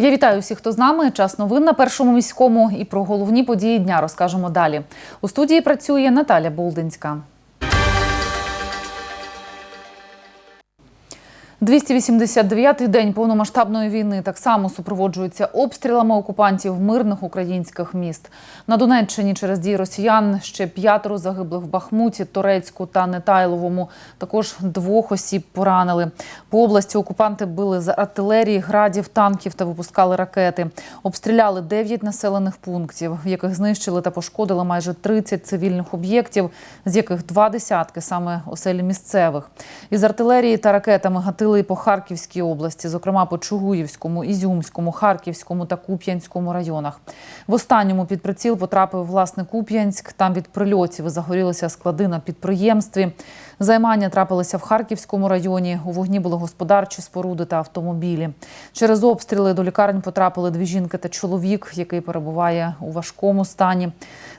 Я вітаю всіх, хто з нами. Час новин на першому міському і про головні події дня розкажемо далі. У студії працює Наталя Болдинська. 289-й день повномасштабної війни так само супроводжується обстрілами окупантів мирних українських міст. На Донеччині через дії росіян ще п'ятеро загиблих в Бахмуті, Торецьку та Нетайловому. Також двох осіб поранили. По області окупанти били з артилерії, градів, танків та випускали ракети. Обстріляли 9 населених пунктів, в яких знищили та пошкодили майже 30 цивільних об'єктів, з яких два десятки саме оселі місцевих. Із артилерії та ракетами гатили і по Харківській області, зокрема по Чугуївському, Ізюмському, Харківському та Куп'янському районах. В останньому під приціл потрапив власне Куп'янськ. Там від прильотів загорілися склади на підприємстві. Займання трапилися в Харківському районі. У вогні були господарчі споруди та автомобілі. Через обстріли до лікарень потрапили дві жінки та чоловік, який перебуває у важкому стані.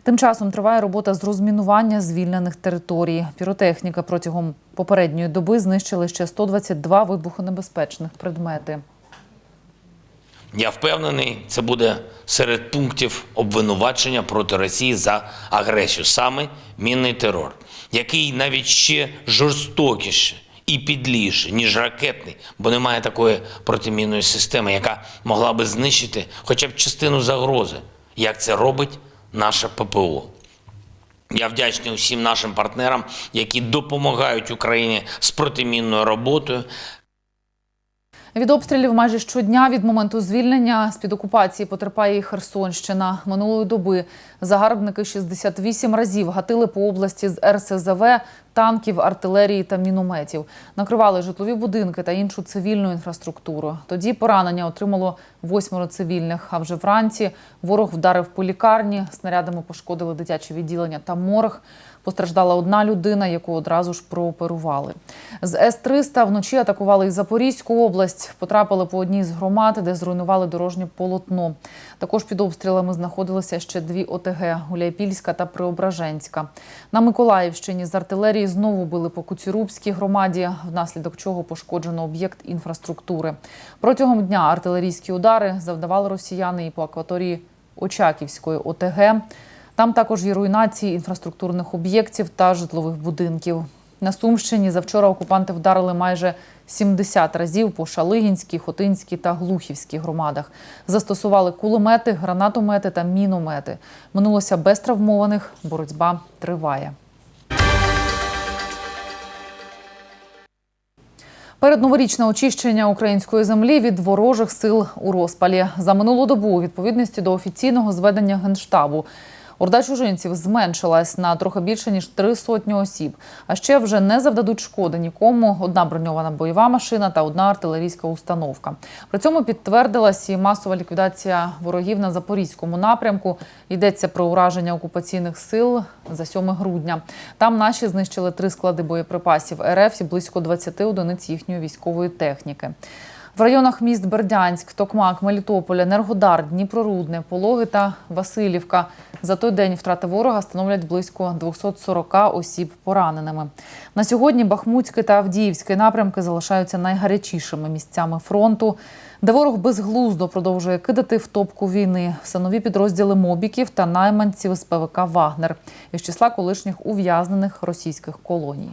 Тим часом триває робота з розмінування звільнених територій. Піротехніка протягом попередньої доби знищили ще 122 вибухонебезпечних предмети. Я впевнений, це буде серед пунктів обвинувачення проти Росії за агресію, саме мінний терор, який навіть ще жорстокіше і підліше, ніж ракетний, бо немає такої протимінної системи, яка могла би знищити хоча б частину загрози, як це робить наше ППО. Я вдячний усім нашим партнерам, які допомагають Україні з протимінною роботою, Від обстрілів майже щодня від моменту звільнення з-під окупації потерпає і Херсонщина. Минулої доби загарбники 68 разів гатили по області з РСЗВ, танків, артилерії та мінометів. Накривали житлові будинки та іншу цивільну інфраструктуру. Тоді поранення отримало восьмеро цивільних. А вже вранці ворог вдарив по лікарні, снарядами пошкодили дитяче відділення та морг. Постраждала одна людина, яку одразу ж прооперували. З С-300 вночі атакували і Запорізьку область. Потрапили по одній з громад, де зруйнували дорожнє полотно. Також під обстрілами знаходилися ще дві ОТГ – Гуляйпільська та Преображенська. На Миколаївщині з артилерії знову били по Куцюрубській громаді, внаслідок чого пошкоджено об'єкт інфраструктури. Протягом дня артилерійські удари завдавали росіяни і по акваторії Очаківської ОТГ. Там також є руйнації інфраструктурних об'єктів та житлових будинків. На Сумщині завчора окупанти вдарили майже 70 разів по Шалигінській, Хотинській та Глухівській громадах. Застосували кулемети, гранатомети та міномети. Минулося без травмованих. Боротьба триває. Передноворічне очищення української землі від ворожих сил у розпалі за минулу добу у відповідності до офіційного зведення генштабу. Орда чужинців зменшилась на трохи більше ніж три сотні осіб. А ще вже не завдадуть шкоди нікому. Одна броньована бойова машина та одна артилерійська установка. При цьому підтвердилась і масова ліквідація ворогів на запорізькому напрямку. Йдеться про ураження окупаційних сил за 7 грудня. Там наші знищили три склади боєприпасів РФ і близько 20 одиниць їхньої військової техніки. В районах міст Бердянськ, Токмак, Мелітополь, Енергодар, Дніпрорудне, Пологи та Васильівка за той день втрати ворога становлять близько 240 осіб пораненими. На сьогодні Бахмутський та Авдіївський напрямки залишаються найгарячішими місцями фронту, де ворог безглуздо продовжує кидати в топку війни все нові підрозділи мобіків та найманців з ПВК Вагнер із числа колишніх ув'язнених російських колоній.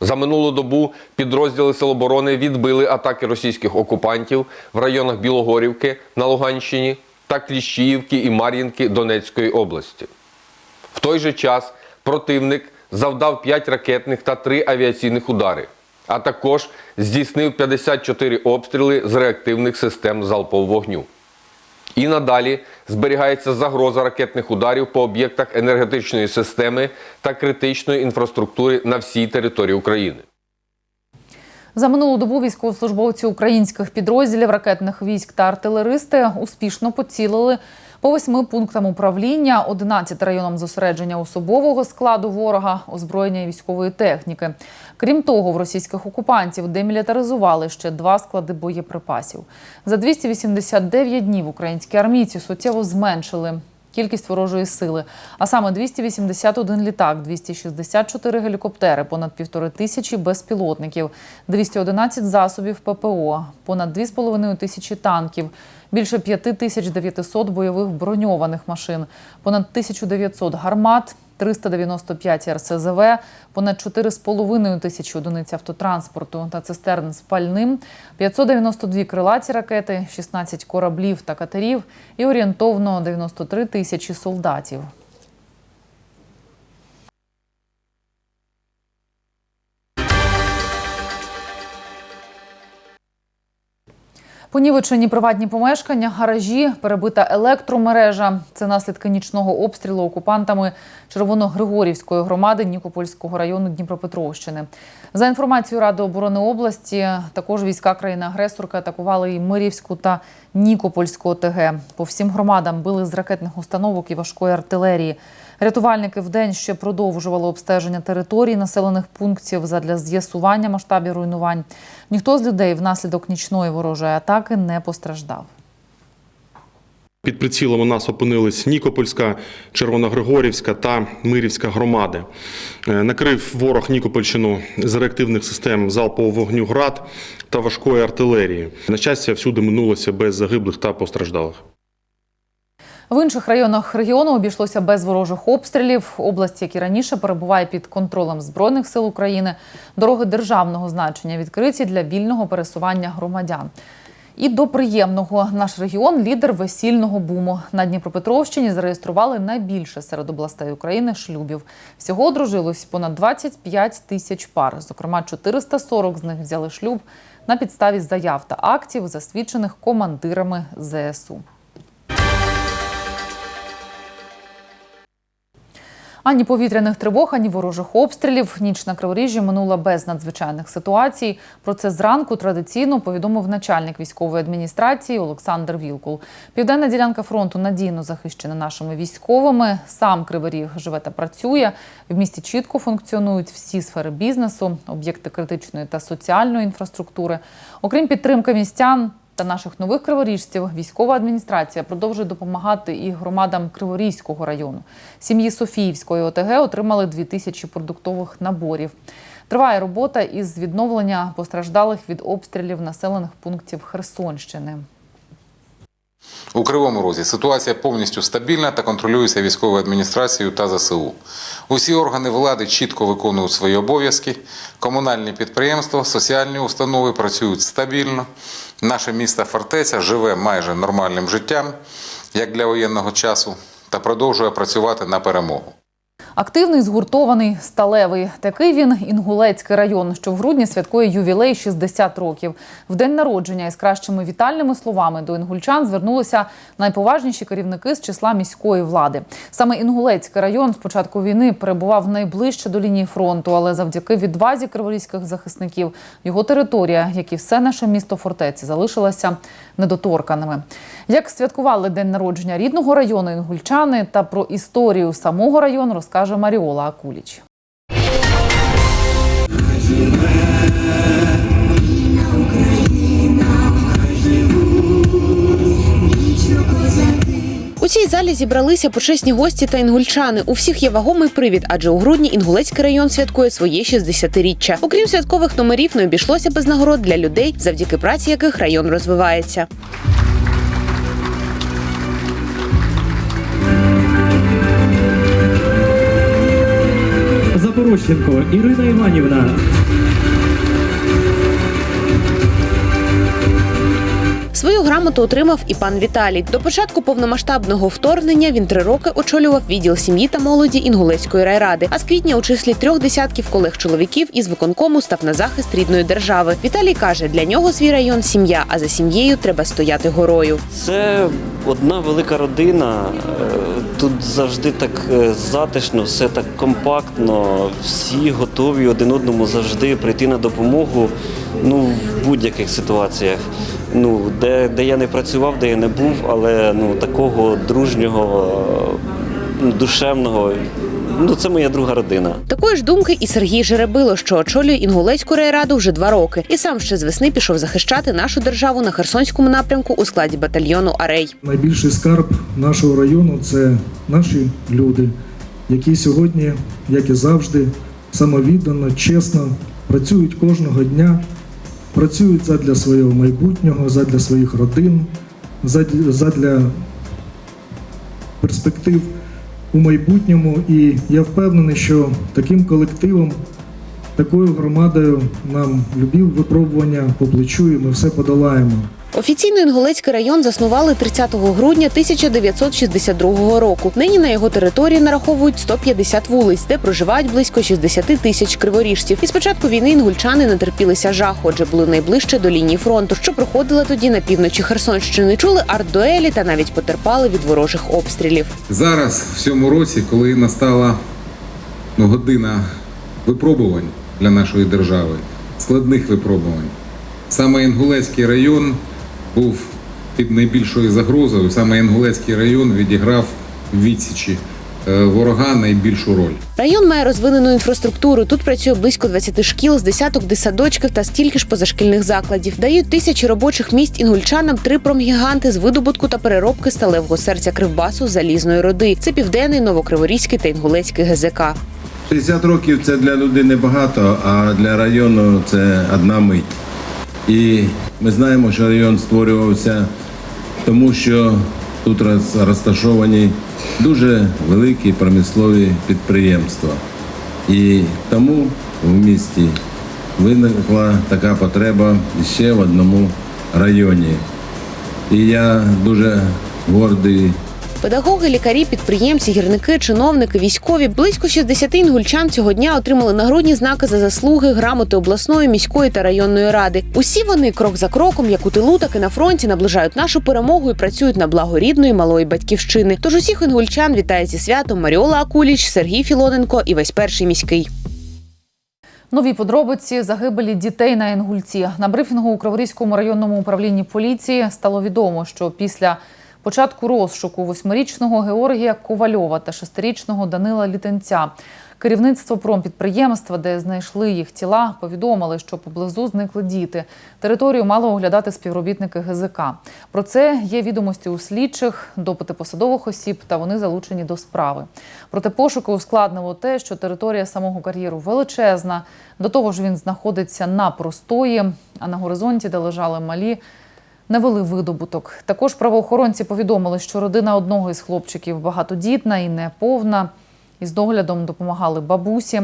За минулу добу підрозділи Сил оборони відбили атаки російських окупантів в районах Білогорівки на Луганщині та Кліщіївки і Мар'їнки Донецької області. В той же час противник завдав 5 ракетних та 3 авіаційних удари, а також здійснив 54 обстріли з реактивних систем залпового вогню. І надалі зберігається загроза ракетних ударів по об'єктах енергетичної системи та критичної інфраструктури на всій території України. За минулу добу військовослужбовці українських підрозділів ракетних військ та артилеристи успішно поцілили по восьми пунктам управління, 11 районам зосередження особового складу ворога, озброєння і військової техніки. Крім того, в російських окупантів демілітаризували ще два склади боєприпасів. За 289 днів українські армійці суттєво зменшили кількість ворожої сили, а саме 281 літак, 264 гелікоптери, понад півтори тисячі безпілотників, 211 засобів ППО, понад 2,5 тисячі танків, більше 5900 бойових броньованих машин, понад 1900 гармат, 395 РСЗВ, понад 4,5 тисячі одиниць автотранспорту та цистерн з пальним, 592 крилаті ракети, 16 кораблів та катерів і орієнтовно 93 тисячі солдатів. Понівечені приватні помешкання, гаражі, перебита електромережа. Це наслідки нічного обстрілу окупантами Червоногригорівської громади Нікопольського району Дніпропетровщини. За інформацією Ради оборони області, також війська країни-агресорки атакували і Мирівську та Нікопольську ОТГ. По всім громадам били з ракетних установок і важкої артилерії. Рятувальники вдень ще продовжували обстеження територій населених пунктів задля з'ясування масштабів руйнувань. Ніхто з людей внаслідок нічної ворожої атаки не постраждав. Під прицілом у нас опинились Нікопольська, Червоногригорівська та Мирівська громади. Е, Накрив ворог Нікопольщину з реактивних систем залпового вогню ГРАД та важкої артилерії. На щастя, всюди минулося без загиблих та постраждалих. В інших районах регіону обійшлося без ворожих обстрілів. Області, які раніше перебуває під контролем збройних сил України, дороги державного значення відкриті для вільного пересування громадян. І до приємного наш регіон лідер весільного буму. На Дніпропетровщині зареєстрували найбільше серед областей України шлюбів. Всього одружилось понад 25 тисяч пар. Зокрема, 440 з них взяли шлюб на підставі заяв та актів, засвідчених командирами ЗСУ. Ані повітряних тривог, ані ворожих обстрілів. Ніч на Криворіжжі минула без надзвичайних ситуацій. Про це зранку традиційно повідомив начальник військової адміністрації Олександр Вілкул. Південна ділянка фронту надійно захищена нашими військовими. Сам Кривий Ріг живе та працює. В місті чітко функціонують всі сфери бізнесу, об'єкти критичної та соціальної інфраструктури. Окрім підтримки містян, та наших нових криворіжців військова адміністрація продовжує допомагати і громадам Криворізького району. Сім'ї Софіївської ОТГ отримали 2 тисячі продуктових наборів. Триває робота із відновлення постраждалих від обстрілів населених пунктів Херсонщини. У Кривому Розі ситуація повністю стабільна та контролюється військовою адміністрацією та ЗСУ. Усі органи влади чітко виконують свої обов'язки. Комунальні підприємства, соціальні установи працюють стабільно. Наше місто фортеця живе майже нормальним життям, як для воєнного часу, та продовжує працювати на перемогу. Активний, згуртований, сталевий. Такий він Інгулецький район, що в грудні святкує ювілей 60 років. В день народження із кращими вітальними словами до інгульчан звернулися найповажніші керівники з числа міської влади. Саме Інгулецький район з початку війни перебував найближче до лінії фронту, але завдяки відвазі криворізьких захисників його територія, як і все наше місто фортеці, залишилася недоторканими. Як святкували день народження рідного району інгульчани та про історію самого району розкаже Маріола Акуліч. У цій залі зібралися почесні гості та інгульчани. У всіх є вагомий привід, адже у грудні Інгулецький район святкує своє 60-річчя. Окрім святкових номерів, не обійшлося без нагород для людей, завдяки праці яких район розвивається. Запорощенко Ірина Іванівна. Свою грамоту отримав і пан Віталій. До початку повномасштабного вторгнення він три роки очолював відділ сім'ї та молоді Інгулецької райради. А з квітня у числі трьох десятків колег-чоловіків із виконкому став на захист рідної держави. Віталій каже, для нього свій район сім'я, а за сім'єю треба стояти горою. Це одна велика родина. Е, Тут завжди так е, затишно, все так компактно. Всі готові один одному завжди прийти на допомогу. Ну, в будь-яких ситуаціях. Ну, де, де я не працював, де я не був, але ну такого дружнього душевного. Ну, це моя друга родина. Такої ж думки і Сергій Жеребило, що очолює Інгулецьку райраду вже два роки, і сам ще з весни пішов захищати нашу державу на Херсонському напрямку у складі батальйону Арей. Найбільший скарб нашого району це наші люди, які сьогодні, як і завжди, самовіддано, чесно працюють кожного дня, працюють задля свого майбутнього, задля своїх родин, зад- задля перспектив у майбутньому. І я впевнений, що таким колективом, такою громадою нам любів випробування по плечу, і ми все подолаємо. Офіційно Інгулецький район заснували 30 грудня 1962 року. Нині на його території нараховують 150 вулиць, де проживають близько 60 тисяч криворіжців. І з початку війни інгульчани натерпілися жаху, адже були найближче до лінії фронту, що проходила тоді на півночі Херсонщини. Чули артдуелі та навіть потерпали від ворожих обстрілів. Зараз, в цьому році, коли настала ну, година випробувань для нашої держави, складних випробувань, саме Інгулецький район був під найбільшою загрозою. Саме Інгулецький район відіграв відсічі е, ворога найбільшу роль. Район має розвинену інфраструктуру. Тут працює близько 20 шкіл з десяток дитсадочків та стільки ж позашкільних закладів. Дають тисячі робочих місць інгульчанам три промгіганти з видобутку та переробки сталевого серця кривбасу залізної роди. Це південний, новокриворізький та інгулецький ГЗК. 60 років це для людини багато, а для району це одна мить. І ми знаємо, що район створювався тому, що тут розташовані дуже великі промислові підприємства. І тому в місті виникла така потреба ще в одному районі. І я дуже гордий Педагоги, лікарі, підприємці, гірники, чиновники, військові близько 60 інгульчан цього дня отримали нагрудні знаки за заслуги, грамоти обласної, міської та районної ради. Усі вони крок за кроком, як у тилу, так і на фронті, наближають нашу перемогу і працюють на благо рідної малої батьківщини. Тож усіх інгульчан вітає зі святом Маріола Акуліч, Сергій Філоненко і весь перший міський. Нові подробиці загибелі дітей на Інгульці. На брифінгу у Криворізькому районному управлінні поліції стало відомо, що після початку розшуку восьмирічного Георгія Ковальова та шестирічного Данила Літенця керівництво промпідприємства, де знайшли їх тіла, повідомили, що поблизу зникли діти. Територію мало оглядати співробітники ГЗК. Про це є відомості у слідчих, допити посадових осіб, та вони залучені до справи. Проте пошуки ускладнило те, що територія самого кар'єру величезна. До того ж, він знаходиться на простої, а на горизонті, де лежали малі, не вели видобуток. Також правоохоронці повідомили, що родина одного із хлопчиків багатодітна і неповна. Із доглядом допомагали бабусі.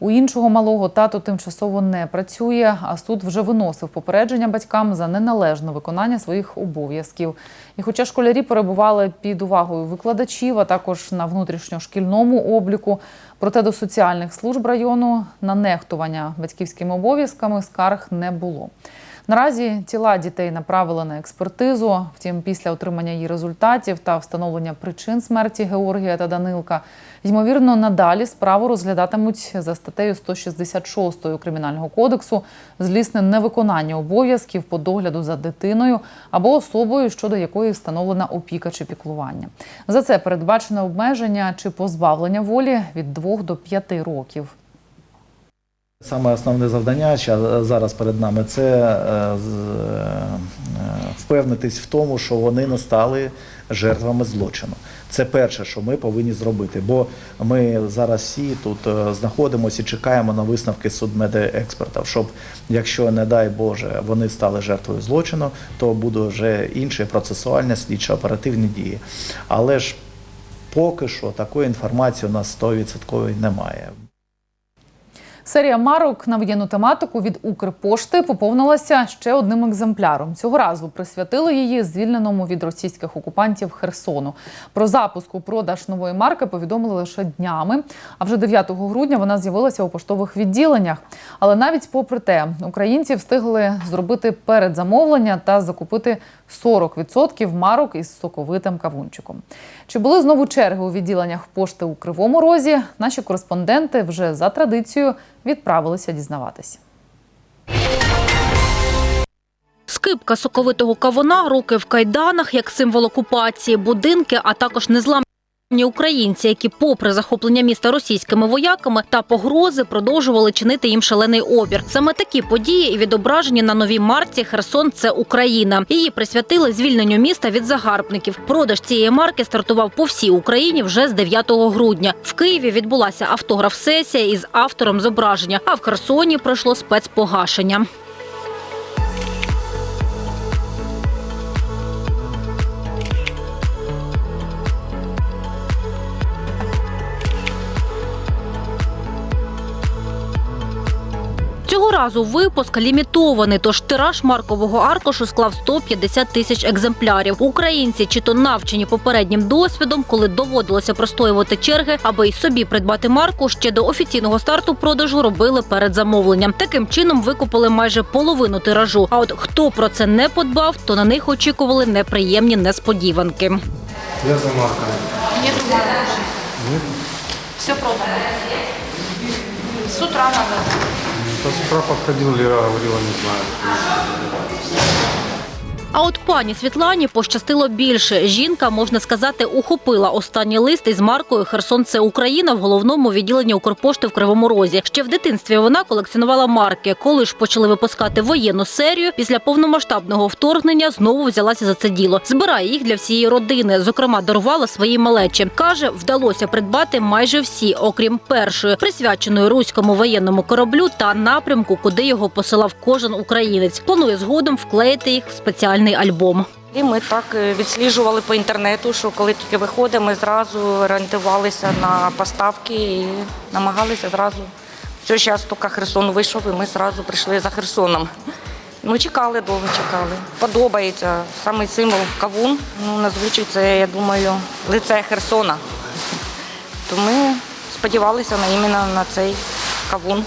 У іншого малого тато тимчасово не працює, а суд вже виносив попередження батькам за неналежне виконання своїх обов'язків. І хоча школярі перебували під увагою викладачів, а також на внутрішньошкільному обліку, проте до соціальних служб району на нехтування батьківськими обов'язками скарг не було. Наразі тіла дітей направили на експертизу. Втім, після отримання її результатів та встановлення причин смерті Георгія та Данилка, ймовірно, надалі справу розглядатимуть за статтею 166 Кримінального кодексу злісне невиконання обов'язків по догляду за дитиною або особою, щодо якої встановлена опіка чи піклування. За це передбачено обмеження чи позбавлення волі від 2 до 5 років. Саме основне завдання зараз перед нами це е, е, впевнитись в тому, що вони не стали жертвами злочину. Це перше, що ми повинні зробити, бо ми зараз всі тут е, знаходимося і чекаємо на висновки судмедекспертів, щоб, якщо, не дай Боже, вони стали жертвою злочину, то будуть вже інші процесуальні слідчо оперативні дії. Але ж поки що такої інформації у нас 100% немає. Серія марок на воєнну тематику від Укрпошти поповнилася ще одним екземпляром. Цього разу присвятили її звільненому від російських окупантів Херсону. Про запуск у продаж нової марки повідомили лише днями. А вже 9 грудня вона з'явилася у поштових відділеннях. Але навіть попри те, українці встигли зробити передзамовлення та закупити 40% марок із соковитим кавунчиком. Чи були знову черги у відділеннях пошти у Кривому Розі? Наші кореспонденти вже за традицією відправилися дізнаватися. Скипка соковитого кавуна, руки в кайданах як символ окупації, будинки, а також незламні Ні Українці, які, попри захоплення міста російськими вояками та погрози, продовжували чинити їм шалений опір. Саме такі події і відображені на новій марці Херсон це Україна. Її присвятили звільненню міста від загарбників. Продаж цієї марки стартував по всій Україні вже з 9 грудня. В Києві відбулася автограф-сесія із автором зображення. А в Херсоні пройшло спецпогашення. Разу випуск лімітований, тож тираж маркового аркушу склав 150 тисяч екземплярів. Українці чи то навчені попереднім досвідом, коли доводилося простоювати черги, аби й собі придбати марку, ще до офіційного старту продажу робили перед замовленням. Таким чином викупили майже половину тиражу. А от хто про це не подбав, то на них очікували неприємні несподіванки. Все продано. С утра надо. Да с утра подходил, Лера говорила, не знаю. А от пані Світлані пощастило більше. Жінка, можна сказати, ухопила останній лист із маркою Херсон це Україна в головному відділенні Укрпошти в Кривому Розі. Ще в дитинстві вона колекціонувала марки. Коли ж почали випускати воєнну серію, після повномасштабного вторгнення знову взялася за це діло. Збирає їх для всієї родини. Зокрема, дарувала своїй малечі. Каже, вдалося придбати майже всі, окрім першої, присвяченої руському воєнному кораблю та напрямку, куди його посилав кожен українець. Планує згодом вклеїти їх в спеціальний альбом. І ми так е, відсліджували по інтернету, що коли тільки виходимо, ми зразу орієнтувалися на поставки і намагалися зразу. Все, зараз тільки Херсон вийшов, і ми зразу прийшли за Херсоном. Ну, чекали, довго чекали. Подобається. Саме символ кавун. Ну, назвучить це, я думаю, лице Херсона. То ми сподівалися на іменно на цей кавун.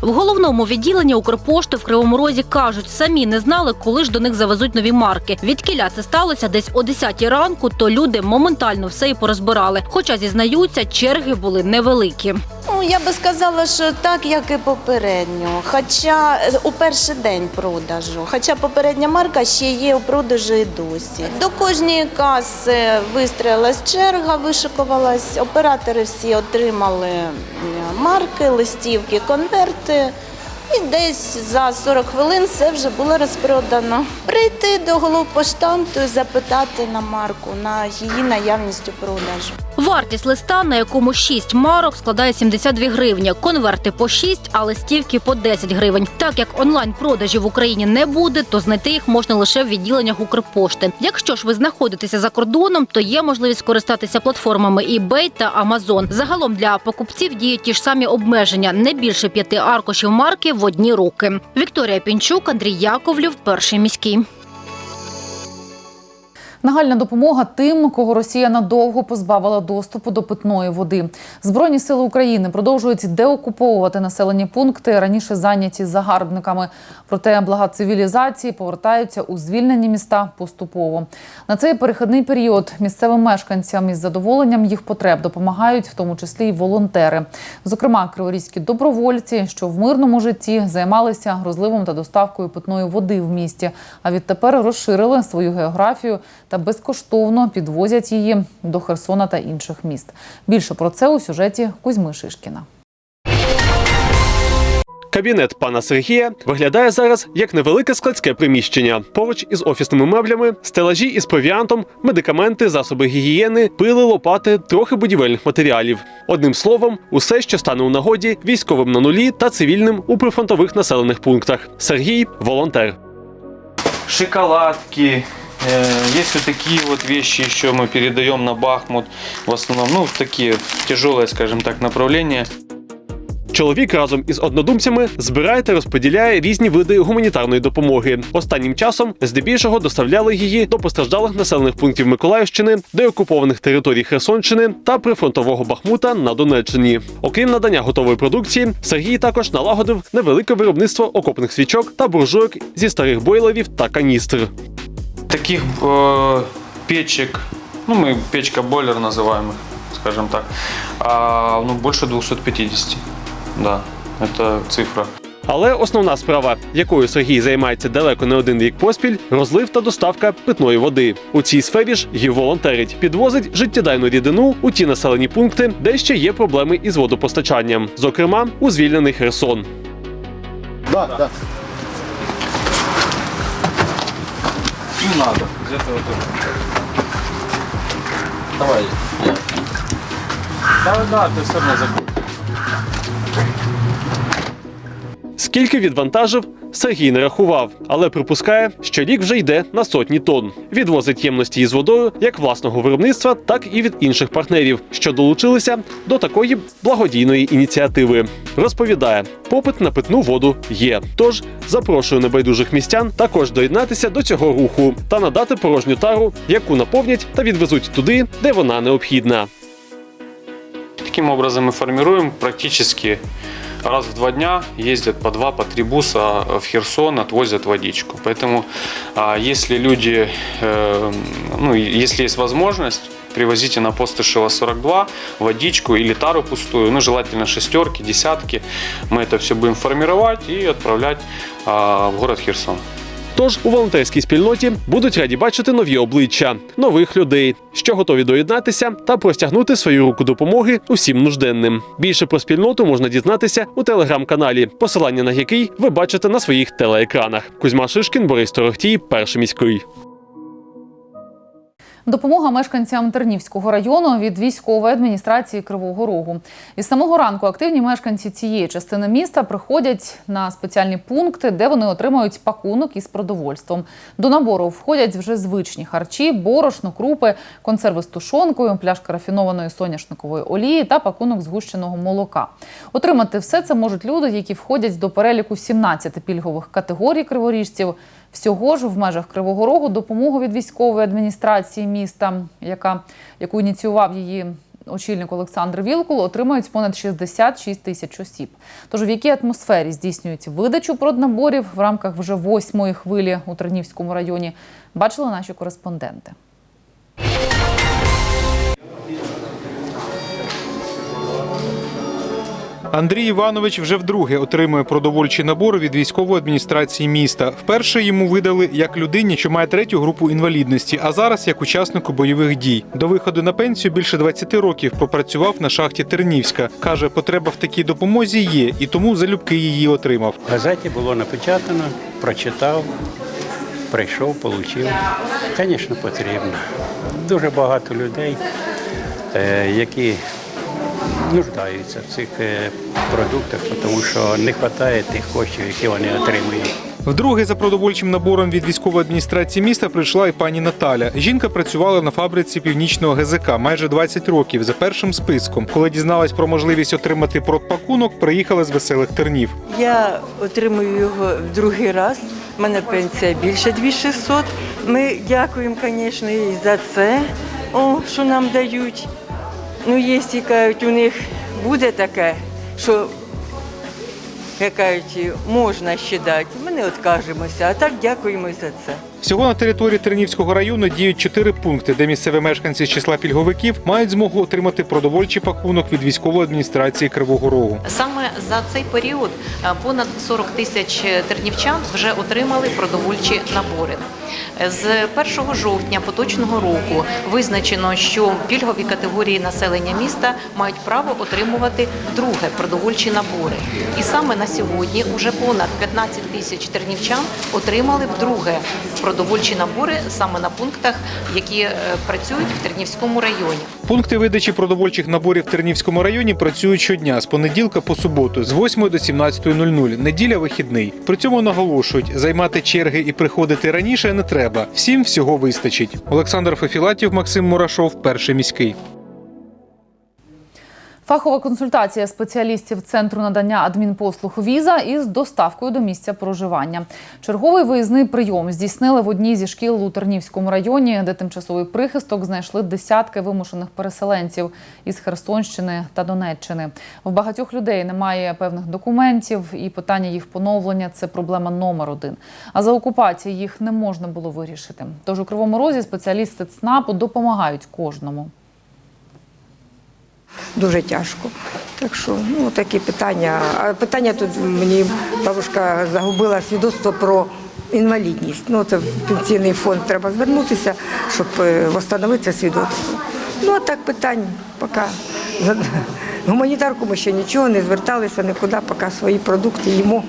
В головному відділенні Укрпошти в Кривому Розі кажуть, самі не знали, коли ж до них завезуть нові марки. Відкіля це сталося десь о 10 ранку, то люди моментально все і порозбирали. Хоча зізнаються, черги були невеликі. Ну, я би сказала, що так, як і попередньо. Хоча е, у перший день продажу. Хоча попередня марка ще є у продажу і досі. До кожної каси вистроїлась черга, вишикувалась. Оператори всі отримали марки, листівки, конверти. І десь за 40 хвилин все вже було розпродано. Прийти до головпоштамту і запитати на марку, на її наявність у продажу. Вартість листа, на якому 6 марок, складає 72 гривні. Конверти по 6, а листівки по 10 гривень. Так як онлайн-продажів в Україні не буде, то знайти їх можна лише в відділеннях Укрпошти. Якщо ж ви знаходитеся за кордоном, то є можливість користатися платформами eBay та Amazon. Загалом для покупців діють ті ж самі обмеження не більше п'яти аркушів марки в одні руки. Вікторія Пінчук, Андрій Яковлів, перший міський. Нагальна допомога тим, кого Росія надовго позбавила доступу до питної води. Збройні сили України продовжують деокуповувати населені пункти, раніше зайняті загарбниками. Проте блага цивілізації повертаються у звільнені міста поступово. На цей перехідний період місцевим мешканцям із задоволенням їх потреб допомагають, в тому числі й волонтери. Зокрема, криворізькі добровольці, що в мирному житті займалися розливом та доставкою питної води в місті. А відтепер розширили свою географію та безкоштовно підвозять її до Херсона та інших міст. Більше про це у сюжеті Кузьми Шишкіна. Кабінет пана Сергія виглядає зараз як невелике складське приміщення. Поруч із офісними меблями, стелажі із провіантом, медикаменти, засоби гігієни, пили, лопати, трохи будівельних матеріалів. Одним словом, усе, що стане у нагоді військовим на нулі та цивільним у прифронтових населених пунктах. Сергій волонтер. шоколадки. Э, Есть вот такие вот вещи еще мы передаем на Бахмут. В основном, ну, такие тяжелые, скажем так, направления. Чоловік разом із однодумцями збирає та розподіляє різні види гуманітарної допомоги. Останнім часом здебільшого доставляли її до постраждалих населених пунктів Миколаївщини, деокупованих територій Херсонщини та прифронтового Бахмута на Донеччині. Окрім надання готової продукції, Сергій також налагодив невелике виробництво окопних свічок та буржуйок зі старих бойлерів та каністр. Таких э, печек, ну, мы печка-бойлер называем их, скажем так, а, ну, больше 250. Да, это цифра. Але основна справа, якою Сергій займається далеко не один рік поспіль, розлив та доставка питної води. У цій сфері ж і волонтерить, підвозить життєдайну рідину у ті населені пункти, де ще є проблеми із водопостачанням, зокрема у звільнений Херсон. Да, да. Не надо. Где-то вот это. Давай. Да, да, ты все равно закрой. Скільки відвантажив, Сергій не рахував, але припускає, що рік вже йде на сотні тонн. Відвозить ємності із водою як власного виробництва, так і від інших партнерів, що долучилися до такої благодійної ініціативи. Розповідає, попит на питну воду є. Тож запрошує небайдужих містян також доєднатися до цього руху та надати порожню тару, яку наповнять та відвезуть туди, де вона необхідна. Таким образом мы формируем практически раз в два дня ездят по два, по три буса в Херсон, отвозят водичку. Поэтому а, если люди, э, ну, если есть возможность, привозите на Постышева 42 водичку или тару пустую, ну, желательно шестерки, десятки. Мы это все будем формировать и отправлять а, в город Херсон. Тож у волонтерській спільноті будуть раді бачити нові обличчя, нових людей, що готові доєднатися та простягнути свою руку допомоги усім нужденним. Більше про спільноту можна дізнатися у телеграм-каналі, посилання на який ви бачите на своїх телеекранах. Кузьма Шишкін, Борис Торохтій, перший міський. Допомога мешканцям Тернівського району від військової адміністрації Кривого Рогу. Із самого ранку активні мешканці цієї частини міста приходять на спеціальні пункти, де вони отримують пакунок із продовольством. До набору входять вже звичні харчі, борошно, крупи, консерви з тушонкою, пляшка рафінованої соняшникової олії та пакунок згущеного молока. Отримати все це можуть люди, які входять до переліку 17 пільгових категорій криворіжців. Всього ж в межах Кривого Рогу допомогу від військової адміністрації міста, яка, яку ініціював її очільник Олександр Вілкул, отримають понад 66 тисяч осіб. Тож в якій атмосфері здійснюють видачу проднаборів в рамках вже восьмої хвилі у Тернівському районі, бачили наші кореспонденти. Андрій Іванович вже вдруге отримує продовольчі набори від військової адміністрації міста. Вперше йому видали як людині, що має третю групу інвалідності, а зараз як учаснику бойових дій. До виходу на пенсію більше 20 років пропрацював на шахті Тернівська. каже, потреба в такій допомозі є, і тому залюбки її отримав. В газеті було напечатано, прочитав, прийшов, отримав. Звісно, потрібно. Дуже багато людей, е, які нуждаються в цих е, продуктах, тому що не вистачає тих коштів, які вони отримують. Вдруге за продовольчим набором від військової адміністрації міста прийшла і пані Наталя. Жінка працювала на фабриці північного ГЗК майже 20 років за першим списком. Коли дізналась про можливість отримати продпакунок, приїхала з веселих тернів. Я отримую його в другий раз. У мене пенсія більше 2600. Ми дякуємо, звісно, і за це, о, що нам дають. Ну, якщо кажуть, у них буде таке, що як кажуть, можна ще дати, ми не відкажемося. А так дякуємо за це. Всього на території Тернівського району діють чотири пункти, де місцеві мешканці з числа пільговиків мають змогу отримати продовольчий пакунок від військової адміністрації Кривого Рогу. Саме за цей період е, понад 40 тисяч тернівчан вже отримали продовольчі набори. З 1 жовтня поточного року визначено, що пільгові категорії населення міста мають право отримувати друге продовольчі набори. І саме на сьогодні вже понад 15 тисяч тернівчан отримали вдруге продовольчі набори саме на пунктах, які е, працюють в Тернівському районі. Пункти видачі продовольчих наборів в Тернівському районі працюють щодня з понеділка по суботу з 8 до 17.00. Неділя вихідний. При цьому наголошують, займати черги і приходити раніше не треба. Всім всього вистачить. Олександр Фефілатів, Максим Мурашов, перший міський. Фахова консультація спеціалістів центру надання адмінпослуг віза із доставкою до місця проживання. Черговий виїзний прийом здійснили в одній зі шкіл у Тернівському районі, де тимчасовий прихисток знайшли десятки вимушених переселенців із Херсонщини та Донеччини. В багатьох людей немає певних документів, і питання їх поновлення це проблема номер один. А за окупації їх не можна було вирішити. Тож у Кривому Розі спеціалісти ЦНАПу допомагають кожному. Дуже тяжко. Так що, ну такі питання. А питання тут мені бабушка загубила свідоцтво про інвалідність. Ну, це в пенсійний фонд треба звернутися, щоб е, встановити свідоцтво. Ну, а так питань поки. Гуманітарку ми ще нічого не зверталися нікуди, поки свої продукти їмо.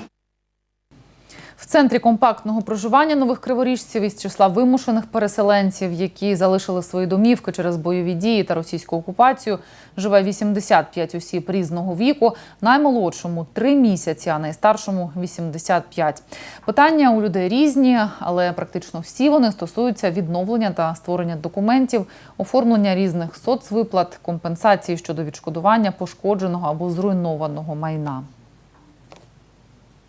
В центрі компактного проживання нових криворіжців із числа вимушених переселенців, які залишили свої домівки через бойові дії та російську окупацію, живе 85 осіб різного віку. Наймолодшому 3 місяці, а найстаршому 85. Питання у людей різні, але практично всі вони стосуються відновлення та створення документів, оформлення різних соцвиплат, компенсації щодо відшкодування пошкодженого або зруйнованого майна.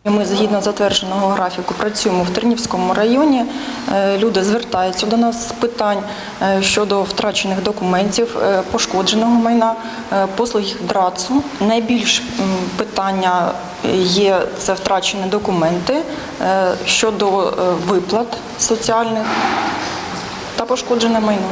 Ми згідно затвердженого графіку працюємо в Тернівському районі. Е, Люди звертаються до нас з питань е, щодо втрачених документів, е, пошкодженого майна, послуг драцу. Найбільш питання є це втрачені документи щодо виплат соціальних та пошкоджене майно.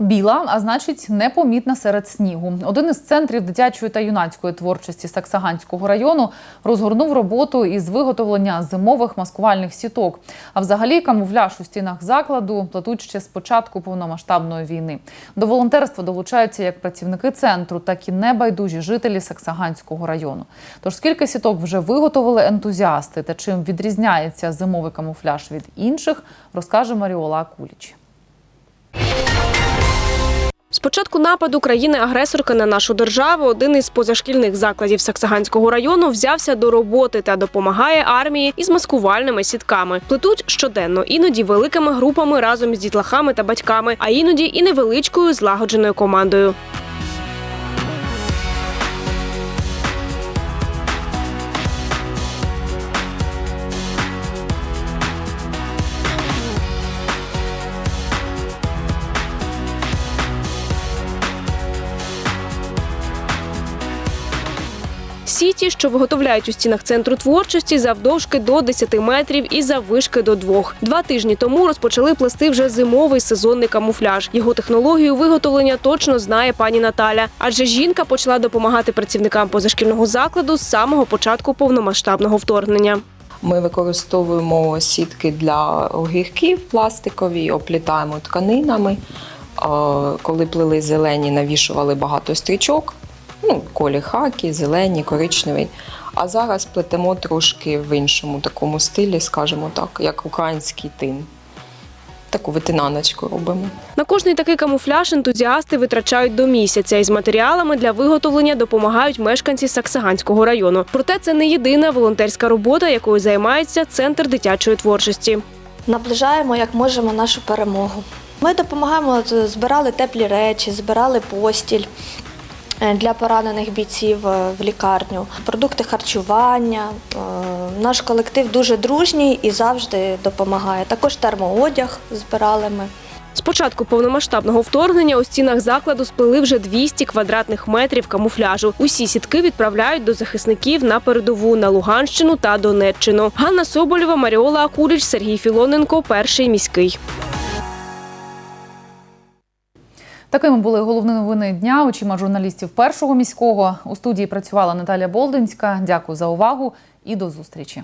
Біла, а значить, непомітна серед снігу. Один із центрів дитячої та юнацької творчості Саксаганського району розгорнув роботу із виготовлення зимових маскувальних сіток. А взагалі камуфляж у стінах закладу плетуть ще з початку повномасштабної війни. До волонтерства долучаються як працівники центру, так і небайдужі жителі Саксаганського району. Тож скільки сіток вже виготовили ентузіасти та чим відрізняється зимовий камуфляж від інших, розкаже Маріола Акуліч. З початку нападу країни-агресорки на нашу державу один із позашкільних закладів Саксаганського району взявся до роботи та допомагає армії із маскувальними сітками. Плетуть щоденно, іноді великими групами разом з дітлахами та батьками, а іноді і невеличкою злагодженою командою. Сіті, що виготовляють у стінах центру творчості, завдовжки до 10 метрів і заввишки до 2. Два тижні тому розпочали плести вже зимовий сезонний камуфляж. Його технологію виготовлення точно знає пані Наталя, адже жінка почала допомагати працівникам позашкільного закладу з самого початку повномасштабного вторгнення. Ми використовуємо сітки для огірків пластикові, оплітаємо тканинами. Коли плели зелені, навішували багато стрічок, ну, колі хакі, зелені, коричневий. А зараз плетемо трошки в іншому такому стилі, скажімо так, як український тин. Таку витинаночку робимо. На кожний такий камуфляж ентузіасти витрачають до місяця. Із матеріалами для виготовлення допомагають мешканці Саксаганського району. Проте це не єдина волонтерська робота, якою займається центр дитячої творчості. наближаємо як можемо нашу перемогу. Ми допомагаємо, збирали теплі речі, збирали постіль для поранених бійців е, в лікарню, продукти харчування. Е, Наш колектив дуже дружній і завжди допомагає. Також термоодяг збирали ми. З початку повномасштабного вторгнення у стінах закладу сплели вже 200 квадратних метрів камуфляжу. Усі сітки відправляють до захисників на передову на Луганщину та Донеччину. Ганна Соболєва, Маріола Акуліч, Сергій Філоненко, перший міський. Такими були головні новини дня. Очима журналістів першого міського у студії працювала Наталя Болдинська. Дякую за увагу і до зустрічі.